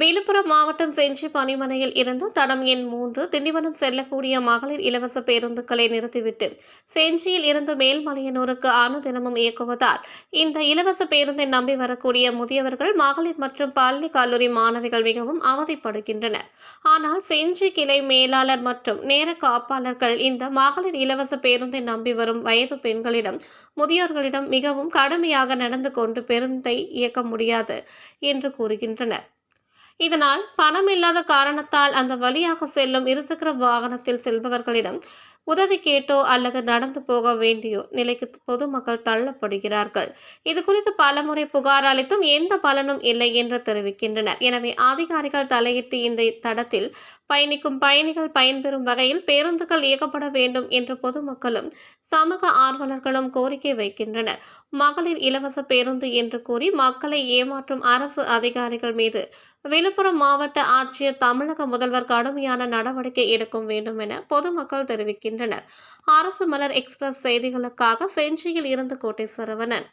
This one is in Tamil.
விழுப்புரம் மாவட்டம் செஞ்சி பணிமனையில் இருந்து தடம் எண் மூன்று திண்டிவனம் செல்லக்கூடிய மகளிர் இலவச பேருந்துகளை நிறுத்திவிட்டு செஞ்சியில் இருந்து மேல்மலையனூருக்கு அனுதினமும் இயக்குவதால் இந்த இலவச பேருந்தை நம்பி வரக்கூடிய முதியவர்கள் மகளிர் மற்றும் பள்ளி கல்லூரி மாணவிகள் மிகவும் அவதிப்படுகின்றனர். ஆனால் செஞ்சி கிளை மேலாளர் மற்றும் நேர காப்பாளர்கள் இந்த மகளிர் இலவச பேருந்தை நம்பி வரும் வயது பெண்களிடம் முதியோர்களிடம் மிகவும் கடுமையாக நடந்து கொண்டு பேருந்தை இயக்க முடியாது என்று கூறுகின்றனர். இதனால் பணம் இல்லாத காரணத்தால் அந்த வழியாக செல்லும் இருசக்கர வாகனத்தில் செல்பவர்களிடம் உதவி கேட்டோ அல்லது நடந்து போக வேண்டியோ நிலைக்கு பொதுமக்கள் தள்ளப்படுகிறார்கள். இது குறித்து பலமுறை புகார் அளித்தும் எந்த பலனும் இல்லை என்று தெரிவிக்கின்றனர். எனவே அதிகாரிகள் தலையிட்டு இந்த தடத்தில் பயணிக்கும் பயணிகள் பயன்பெறும் வகையில் பேருந்துகள் இயக்கப்பட வேண்டும் என்று பொதுமக்களும் சமூக ஆர்வலர்களும் கோரிக்கை வைக்கின்றனர். மகளிர் இலவச பேருந்து என்று கூறி மக்களை ஏமாற்றும் அரசு அதிகாரிகள் மீது விழுப்புரம் மாவட்ட ஆட்சியர் தமிழக முதல்வர் கடுமையான நடவடிக்கை எடுக்க வேண்டும் என பொதுமக்கள் தெரிவிக்கின்றனர். அரசு மலர் எக்ஸ்பிரஸ் செய்திகளுக்காக செஞ்சியில் இருந்து கோட்டை சரவணன்